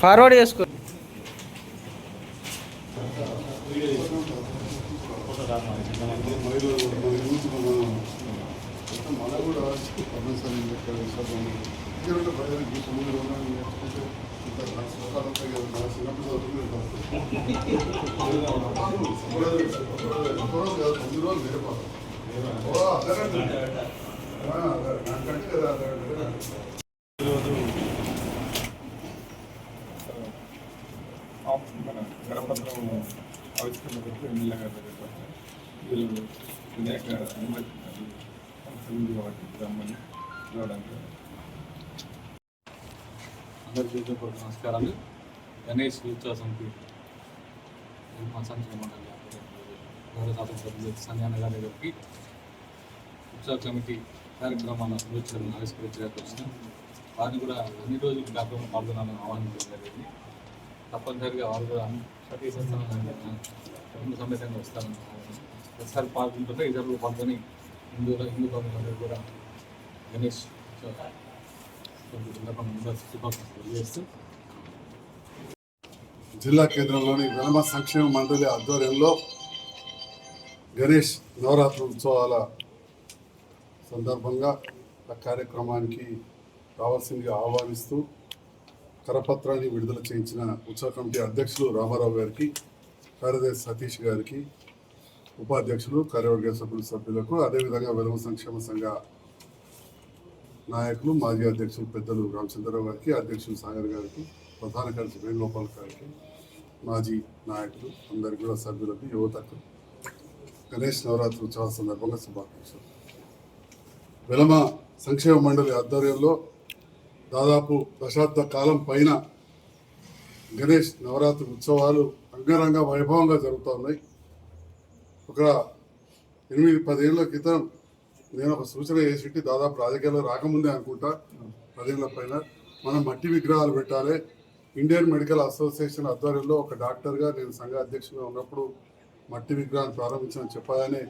Forward చేసుకో. మన కూడా పద్మశాలి లెక్క విశ్వాసం ఎందుకంటే ప్రజలకు తొమ్మిది రోజులు నేర్చుకుంటే ఇంత సుఖాలు ఉంటాయి కదా మన చిన్నప్పుడు చదువుకునే తొమ్మిది రోజులు నేర్పాలి ఓ అదే నాకంటే కదా అదే ఈరోజు ఆఫ్ మన కరపత్రం ఆవిష్కరించినప్పుడు ఎమ్మెల్యే గారి దగ్గరికి వచ్చాను. వీళ్ళు వినాయక అనుమతి ఉంది కాబట్టి రమ్మని చూడడానికి అందరికీ హృదయపూర్వక నమస్కారాలు. గణేష్ ఉత్సవ సమితి మా సంక్షేమ మండలి గౌరవ శాసనసభ్యులు సంజయన గారి గారికి ఉత్సవ కమిటీ కార్యక్రమాల సూచనలు ఆవిష్కరించడానికి వచ్చినాం వారిని కూడా అన్ని రోజులు కార్యక్రమం పాల్గొనాలని ఆహ్వానించడం జరిగింది. తప్పనిసరిగా వారు కూడా సతీ సంవత్సరం సమేతంగా వస్తారని ఒకసారి పాల్గొంటుంటే ఇతరులు పాల్గొని హిందువుల హిందూ కమ్యూనిటీ కూడా గణేష్ ఉత్సవ సందర్భంగా శుభాకాంక్షలు తెలియజేస్తూ జిల్లా కేంద్రంలోని వెలమ సంక్షేమ మండలి ఆధ్వర్యంలో గణేష్ నవరాత్రి ఉత్సవాల సందర్భంగా ఆ కార్యక్రమానికి రావాల్సిందిగా ఆహ్వానిస్తూ కరపత్రాన్ని విడుదల చేయించిన ఉత్సవ కమిటీ అధ్యక్షులు రామారావు గారికి కార్యదర్శి సతీష్ గారికి ఉపాధ్యక్షులు కార్యవర్గ సభ్యులు సభ్యులకు అదేవిధంగా వెలమ సంక్షేమ సంఘ నాయకులు మాజీ అధ్యక్షులు పెద్దలు రామచంద్రరావు గారికి అధ్యక్షులు సాగర్ గారికి ప్రధాన కార్యదర్శి వేణుగోపాల్ గారికి మాజీ నాయకులు అందరికీ కూడా సభ్యులకు యువతకు గణేష్ నవరాత్రి ఉత్సవాల సందర్భంగా శుభాకాంక్షలు. వెలమ సంక్షేమ మండలి ఆధ్వర్యంలో దాదాపు దశాబ్ద కాలం పైన గణేష్ నవరాత్రి ఉత్సవాలు అంగరంగ వైభవంగా జరుగుతున్నాయి ఒక ఎనిమిది పదేళ్ళ క్రితం నేను ఒక సూచన చేసి దాదాపు రాజకీయాల్లో రాకముందే అనుకుంటా పదేళ్ళ పైన మనం మట్టి విగ్రహాలు పెట్టాలి. ఇండియన్ మెడికల్ అసోసియేషన్ ఆధ్వర్యంలో ఒక డాక్టర్గా నేను సంఘ అధ్యక్షుడిగా ఉన్నప్పుడు మట్టి విగ్రహాన్ని ప్రారంభించని చెప్పగానే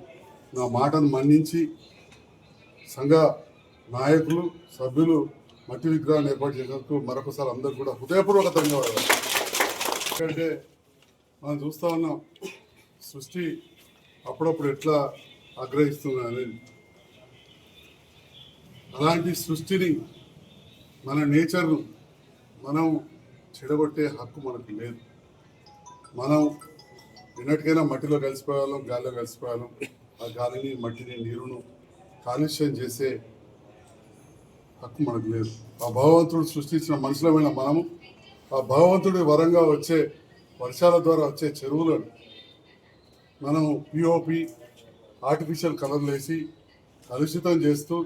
నా మాటను మన్నించి సంఘ నాయకులు సభ్యులు మట్టి విగ్రహాన్ని ఏర్పాటు చేసినందుకు మరొకసారి అందరూ కూడా హృదయపూర్వక ధన్యవాదాలు. ఎందుకంటే మనం చూస్తా ఉన్నాం సృష్టి అప్పుడప్పుడు ఎట్లా ఆగ్రహిస్తుంది అనేది. అలాంటి సృష్టిని మన నేచర్ను మనం చెడగొట్టే హక్కు మనకు లేదు. మనం ఎన్నటికైనా మట్టిలో కలిసిపోయాలో గాలిలో కలిసిపోయాలో ఆ గాలిని మట్టిని నీరును కాలుష్యం చేసే హక్కు మనకు లేదు. ఆ భగవంతుడు సృష్టించిన మనుషులమైన మనము ఆ భగవంతుడి వరంగా వచ్చే వర్షాల ద్వారా వచ్చే చెరువులను మనం పిఓపి ఆర్టిఫిషియల్ కలర్లు వేసి కలుషితం చేస్తూ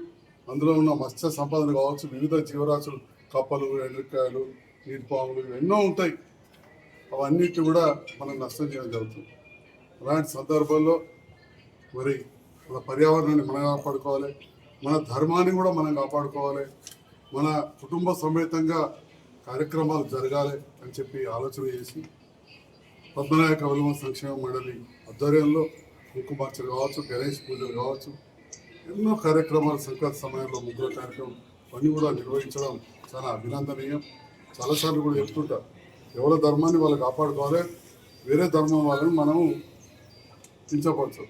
అందులో ఉన్న మత్స్య సంపదన కావచ్చు వివిధ జీవరాశులు కప్పలు ఎండ్రికాయలు నీటిపాములు ఎన్నో ఉంటాయి. అవన్నిటి కూడా మనం నష్టం చేయడం జరుగుతుంది. అలాంటి సందర్భంలో మరి మన పర్యావరణాన్ని మనం కాపాడుకోవాలి. మన ధర్మాన్ని కూడా మనం కాపాడుకోవాలి. మన కుటుంబ సమేతంగా కార్యక్రమాలు జరగాలి అని చెప్పి ఆలోచన చేసి పద్మనాయక విలువ సంక్షేమ మండలి ఆధ్వర్యంలో కుంకుమార్చలు కావచ్చు గణేష్ పూజలు కావచ్చు ఎన్నో కార్యక్రమాలు సంక్రాంతి సమయంలో ముగ్గుల కార్యక్రమం అన్నీ కూడా నిర్వహించడం చాలా అభినందనీయం. చాలాసార్లు కూడా చెప్తుంటా ఎవరి ధర్మాన్ని వాళ్ళు కాపాడుకోవాలి వేరే ధర్మం వాళ్ళని మనము కించపరచం